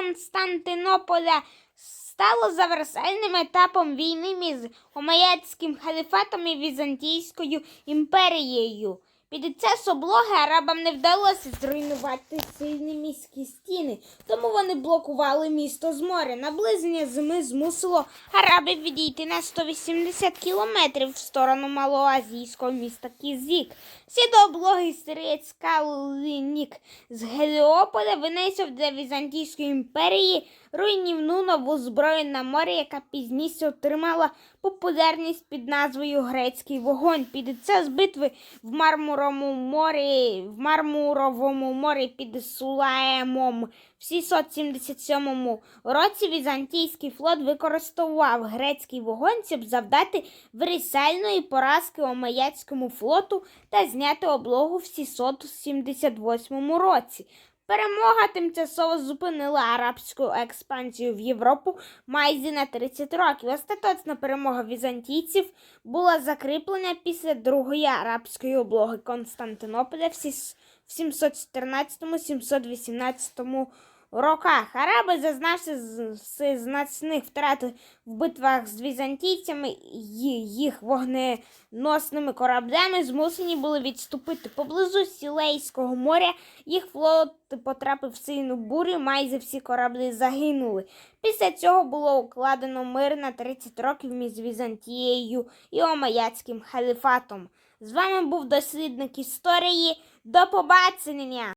Константинополя стало завершальним етапом війни між Омеядським халіфатом і Візантійською імперією. Під час облоги арабам не вдалося зруйнувати сильні міські стіни, тому вони блокували місто з моря. Наближення зими змусило арабів відійти на 180 кілометрів в сторону малоазійського міста Кізік. Всі до облоги сирець Калинік з Геліополя винайшов для Візантійської імперії руйнівну нову зброю на морі, яка пізніше отримала популярність під назвою Грецький вогонь. Під час битви в Мармуровому морі, в Мармуровому морі під Сулаємом в 677 році Візантійський флот використовував грецький вогонь, щоб завдати вирісальної поразки Омаяцькому флоту та зняти облогу в 678 році. Перемога тимчасово зупинила арабську експансію в Європу майже на 30 років. Остаточна перемога візантійців була закріплена після другої арабської облоги Константинополя в сіс- в 714-718 роках. Араби, зазнавши з- з- значних втрат в битвах з візантійцями, ї- їх вогненосними кораблями змусені були відступити поблизу Сілейського моря. Їх флот потрапив в сильну бурю, майже всі кораблі загинули. Після цього було укладено мир на 30 років між Візантією і Омеядським халіфатом. З вами був дослідник історії. До побачення!